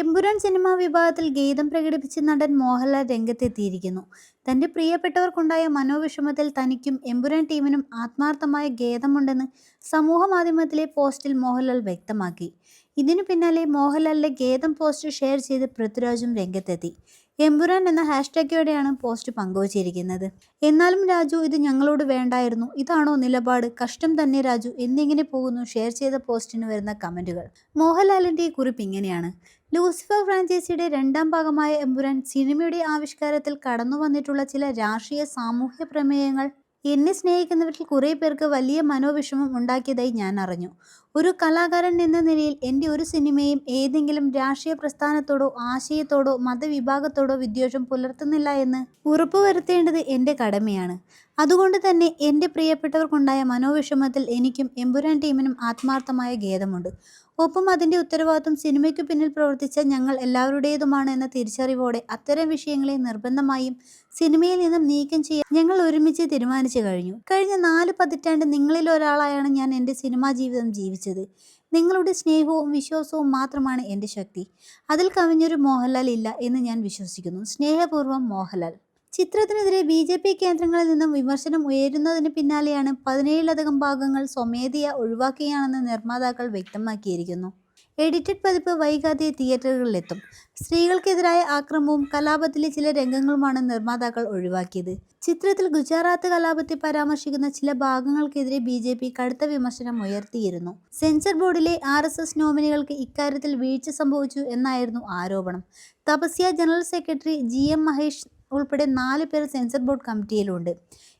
Empuraan cinema വിഭാഗത്തിൽ ഗീതം പ്രകടിപ്പിച്ച് നടൻ മോഹൻലാൽ രംഗത്തെത്തിയിരിക്കുന്നു. തന്റെ പ്രിയപ്പെട്ടവർക്കുണ്ടായ മനോവിഷമത്തിൽ തനിക്കും എമ്പുരാൻ ടീമിനും ആത്മാർത്ഥമായ ഖേദമുണ്ടെന്ന് സമൂഹ മാധ്യമത്തിലെ പോസ്റ്റിൽ മോഹൻലാൽ വ്യക്തമാക്കി. ഇതിനു പിന്നാലെ മോഹൻലാലിന്റെ ഖേദം പോസ്റ്റ് ഷെയർ ചെയ്ത് പൃഥ്വിരാജും രംഗത്തെത്തി. എമ്പുരാൻ എന്ന ഹാഷ്ടാഗോടെയാണ് പോസ്റ്റ് പങ്കുവച്ചിരിക്കുന്നത്. എന്നാലും രാജു ഇത് ഞങ്ങളോട് വേണ്ടായിരുന്നു. ഇതാണോ നിലപാട്? കഷ്ടം തന്നെ രാജു. എന്നിങ്ങനെ പോകുന്നു ഷെയർ ചെയ്ത പോസ്റ്റിന് വരുന്ന കമന്റുകൾ മോഹൻലാലിന്റെ കുറിപ്പ് ഇങ്ങനെയാണ്. ലൂസിഫർ ഫ്രാഞ്ചൈസിയുടെ രണ്ടാം ഭാഗമായ എമ്പുരാൻ സിനിമയുടെ ആവിഷ്കാരത്തിൽ കടന്നു വന്നിട്ടുള്ള ചില രാഷ്ട്രീയ സാമൂഹ്യ പ്രമേയങ്ങൾ എന്നെ സ്നേഹിക്കുന്നവരിൽ കുറേ പേർക്ക് വലിയ മനോവിഷമം ഉണ്ടാക്കിയതായി ഞാൻ അറിഞ്ഞു. ഒരു കലാകാരൻ എന്ന നിലയിൽ എന്റെ ഒരു സിനിമയും ഏതെങ്കിലും രാഷ്ട്രീയ പ്രസ്ഥാനത്തോടോ ആശയത്തോടോ മതവിഭാഗത്തോടോ വിദ്വേഷം പുലർത്തുന്നില്ല എന്ന് ഉറപ്പുവരുത്തേണ്ടത് എന്റെ കടമയാണ്. അതുകൊണ്ട് തന്നെ എന്റെ പ്രിയപ്പെട്ടവർക്കുണ്ടായ മനോവിഷമത്തിൽ എനിക്കും എമ്പുരാൻ ടീമിനും ആത്മാർത്ഥമായ ഖേദമുണ്ട്. ഒപ്പം അതിന്റെ ഉത്തരവാദിത്വം സിനിമയ്ക്ക് പിന്നിൽ പ്രവർത്തിച്ച ഞങ്ങൾ എല്ലാവരുടേതുമാണ് എന്ന തിരിച്ചറിവോടെ അത്തരം വിഷയങ്ങളെ നിർബന്ധമായും സിനിമയിൽ നിന്നും നീക്കം ചെയ്യാൻ ഞങ്ങൾ ഒരുമിച്ച് തീരുമാനിച്ചു കഴിഞ്ഞു. കഴിഞ്ഞ നാല് പതിറ്റാണ്ട് നിങ്ങളിൽ ഒരാളായാണ് ഞാൻ എന്റെ സിനിമാ ജീവിതം ജീവിച്ചത്. നിങ്ങളുടെ സ്നേഹവും വിശ്വാസവും മാത്രമാണ് എന്റെ ശക്തി. അതിൽ കവിഞ്ഞൊരു മോഹൻലാൽ ഇല്ല എന്ന് ഞാൻ വിശ്വസിക്കുന്നു. സ്നേഹപൂർവം മോഹൻലാൽ. ചിത്രത്തിനെതിരെ ബി ജെ പി കേന്ദ്രങ്ങളിൽ നിന്നും വിമർശനം ഉയരുന്നതിന് പിന്നാലെയാണ് പതിനേഴിലധികം ഭാഗങ്ങൾ സ്വമേധയാ ഒഴിവാക്കുകയാണെന്ന് നിർമ്മാതാക്കൾ വ്യക്തമാക്കിയിരിക്കുന്നു. എഡിറ്റഡ് പതിപ്പ് വൈകാതെ തിയേറ്ററുകളിലെത്തും. സ്ത്രീകൾക്കെതിരായ ആക്രമവും കലാപത്തിലെ ചില രംഗങ്ങളുമാണ് നിർമ്മാതാക്കൾ ഒഴിവാക്കിയത്. ചിത്രത്തിൽ ഗുജറാത്ത് കലാപത്തെ പരാമർശിക്കുന്ന ചില ഭാഗങ്ങൾക്കെതിരെ ബി ജെ പി കടുത്ത വിമർശനം ഉയർത്തിയിരുന്നു. സെൻസർ ബോർഡിലെ ആർ എസ് എസ് നോമിനികൾക്ക് ഇക്കാര്യത്തിൽ വീഴ്ച സംഭവിച്ചു എന്നായിരുന്നു ആരോപണം. Tapasya general secretary G M Mahesh ഉൾപ്പെടെ നാല് പേർ സെൻസർ ബോർഡ് കമ്മിറ്റിയിലുണ്ട്.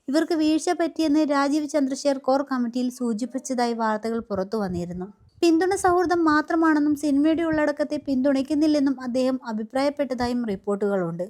ഇവർക്ക് വീഴ്ച പറ്റിയെന്ന് രാജീവ് ചന്ദ്രശേഖർ കോർ കമ്മിറ്റിയിൽ സൂചിപ്പിച്ചതായി വാർത്തകൾ പുറത്തു വന്നിരുന്നു. പിന്തുണ സൗഹൃദം മാത്രമാണെന്നും സിനിമയുടെ ഉള്ളടക്കത്തെ പിന്തുണയ്ക്കുന്നില്ലെന്നും അദ്ദേഹം അഭിപ്രായപ്പെട്ടതായും റിപ്പോർട്ടുകളുണ്ട്.